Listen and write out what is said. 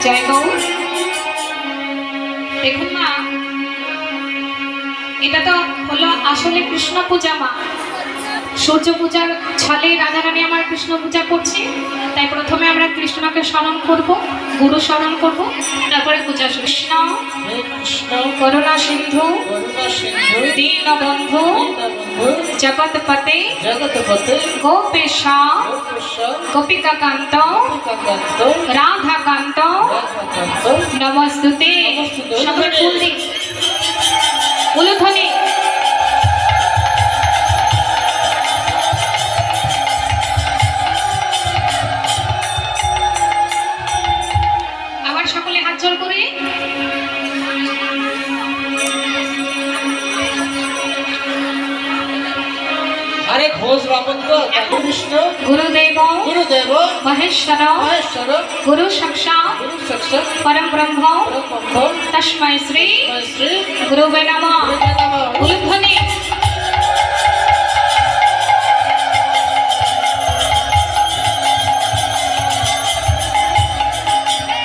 জয় দেখুন এটা তো হলো আসলে কৃষ্ণ পূজা মা। সূর্য পূজার ছলে রাধারানী আমার কৃষ্ণ পূজা করছে। তাই প্রথমে আমরা কৃষ্ণকে স্মরণ করব গুরু স্মরণ করব তারপরে পূজা কৃষ্ণ করুণা সিন্ধু দীনবন্ধু জগৎপতে জগৎপতে গোপেশ গোপিকাকান্ত রাধাকান্ত নমস্তুতে। সবাই ফুল দিন আবার সকলে হাত করে। হরে ঘোষ গুরুদেব। গুরুদেব। महेश्वर गुरु साक्षात परम ब्रह्म तस्मय श्री गुरुवे नमः।